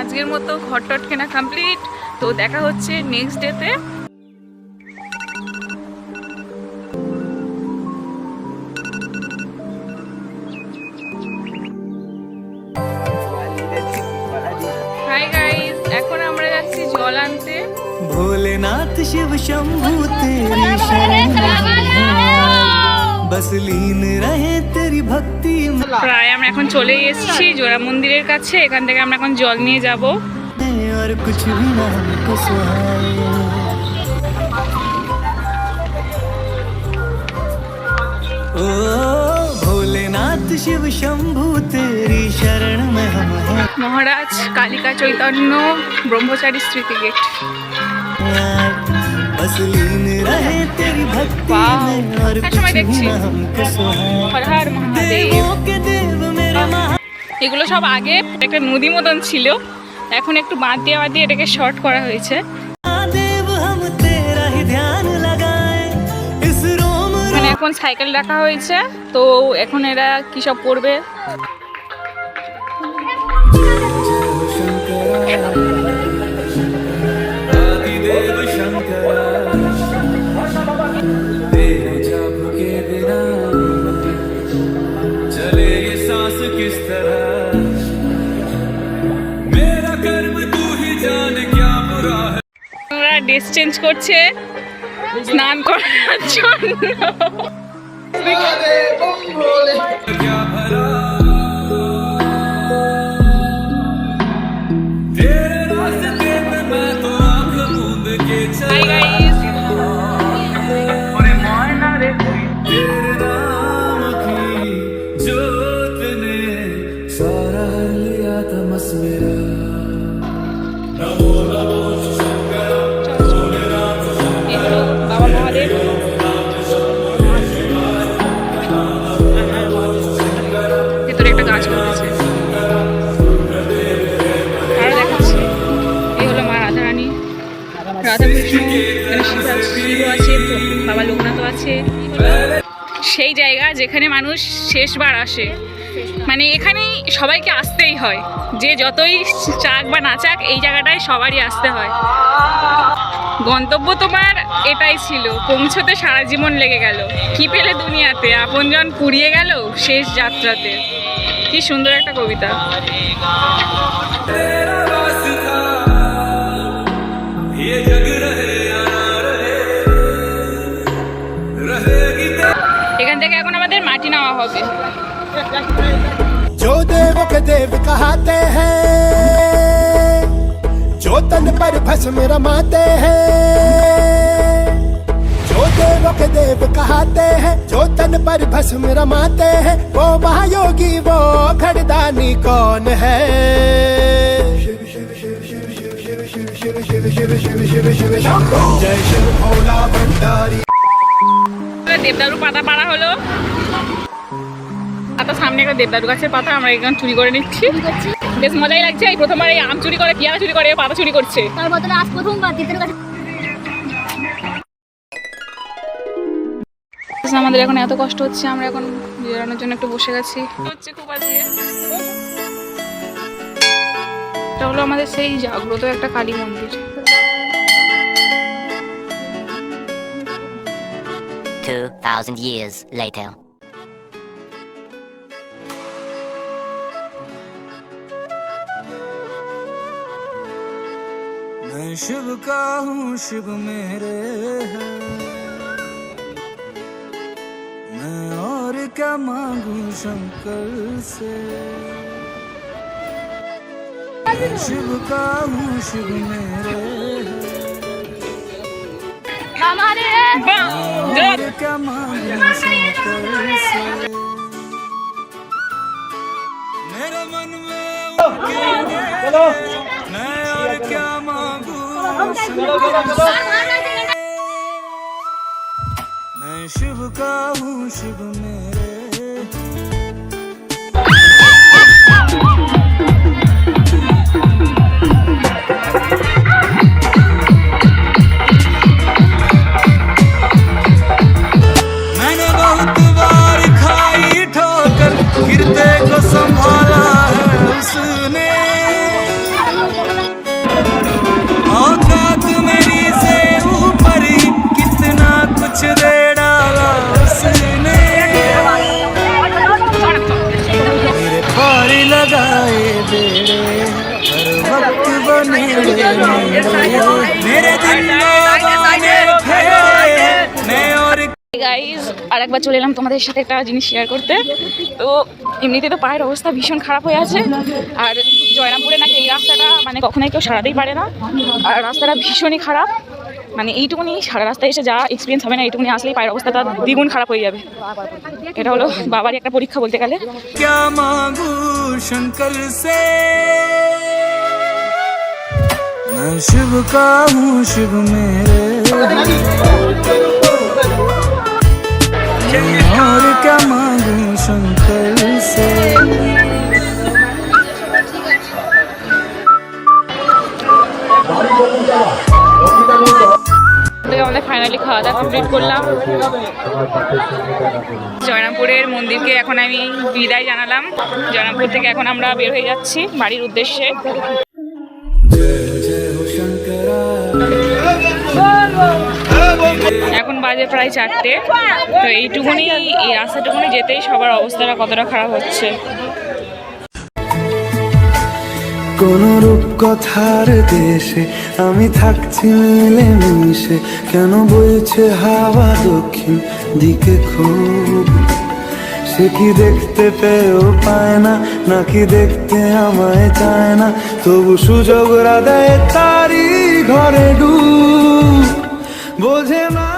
আজকের মতো ঘর টট কেনা কমপ্লিট তো দেখা হচ্ছে নেক্সট ডেতে भोलेनाथ शिव शंभु तेरी शरण में है। बस लीन रहे तेरी भक्ति में প্রায় আমরা এখন চলে এসেছি জোড়া মন্দিরের কাছে এখান থেকে আমরা এখন জল নিয়ে যাব और कुछ भी ना हमको सुहाए ओ भोलेनाथ शिव शंभु तेरी शरण में हम हैं মহারাজ কালিকা চৈতন্য ব্রহ্মচারী স্মৃতি গেট असलीन रहे এগুলো সব আগে একটা নদী মতন ছিল। এখন একটু বাদ দিয়ে বাদ দিয়ে এটাকে শর্ট করা হয়েছে। মানে এখন সাইকেল রাখা হয়েছে। তো এখন এরা কী সব করবে? ড্রেস চেঞ্জ করছে স্নান করার জন্য। सारा लिया तमस मेरा সেই জায়গা যেখানে মানুষ শেষবার আসে। মানে এখানেই সবাইকে আসতেই হয়। যে যতই চাক বা না চাক, এই জায়গাটায় সবারই আসতে হয়। গন্তব্য তোমার এটাই ছিল, পৌঁছতে সারা জীবন লেগে গেল। কি পেলে দুনিয়াতে? আপনজন পুড়িয়ে গেল শেষ যাত্রাতে। কি সুন্দর একটা কবিতা। এখান থেকে এখন আমাদের মাটি নেওয়া হবে। जो देव के देव कहते हैं, जो तन पर भस्म रमाते हैं, जो देव के देव कहते हैं, जो तन पर भस्म रमाते हैं, वो महायोगी, वो घरदानी कौन है? जय शिव भोला भंडारी। দেবদারু পাতা পাড়া হলো। পাতা সামনে একটা দেবদারু গাছের পাতা আমরা এখানে চুরি করে নিচ্ছি। বেশ মজাই লাগছে এই প্রথমবার এই আম চুরি করে পেয়ারা চুরি করে পাতা চুরি করছে। তার বদলে আজ প্রথমবার দ্বিতীয় কাছে আমাদের এখন এত কষ্ট হচ্ছে আমরা এখন বেরোনোর জন্য একটু বসে গেছি। হচ্ছে খুব আজকে। এটা হলো আমাদের সেই জাগ্রত একটা কালী মন্দির। 2,000 years later. मैं शिव का हूँ शिव मेरे है मैं और क्या मांगू शंकर से मैं शिव का हूँ शिव मेरे है मेरे मन में मैं और क्या मांगू मैं शिव का हूँ शिव मेरे बार खाई ठोकर गिरते को संभाला है उसने। औकात मेरी से ऊपर कितना कुछ दे डाला उसने। मेरे पारी लगाए बेड़े, हर वक्त बने मेरे दिल আর একবার চলে এলাম তোমাদের সাথে একটা জিনিস শেয়ার করতে। তো এমনিতে তো পায়ের অবস্থা ভীষণ খারাপ হয়ে আছে। আর জয়রামপুরে নাকি এই রাস্তাটা মানে কখনোই কেউ সারাতেই পারে না। আর রাস্তাটা ভীষণই খারাপ। মানে এইটুকুনি সারা রাস্তায় এসে যা এক্সপিরিয়েন্স হবে না, এইটুকুনি আসলেই পায়ের অবস্থাটা দ্বিগুণ খারাপ হয়ে যাবে। এটা হলো বাবারই একটা পরীক্ষা বলতে গেলে। শুভ কাহু শুভ মেরে और क्या मांगू शंकर से তো আমাদের ফাইনালি খাওয়া দাওয়া কমপ্লিট করলাম জয়রামপুরের মন্দিরকে এখন আমি বিদায় জানালাম জয়রামপুর থেকে এখন আমরা বের হয়ে যাচ্ছি বাড়ির উদ্দেশ্যে বাজে প্রায় চারটে। তো এইটুকুনি, এই রাস্তাটুকুনি যেতেই সবার অবস্থাটা কতটা খারাপ হচ্ছে। কোন রূপকথার দেশে আমি থাকছি মিলে মিশে কেন বইছে হাওয়া দক্ষিণ দিকে খুব? সে কি দেখতে পেয়েও পায় না, নাকি দেখতে আমায় চায় না? তবু সুযোগ দেয় তারই ঘরে ডু বোঝে না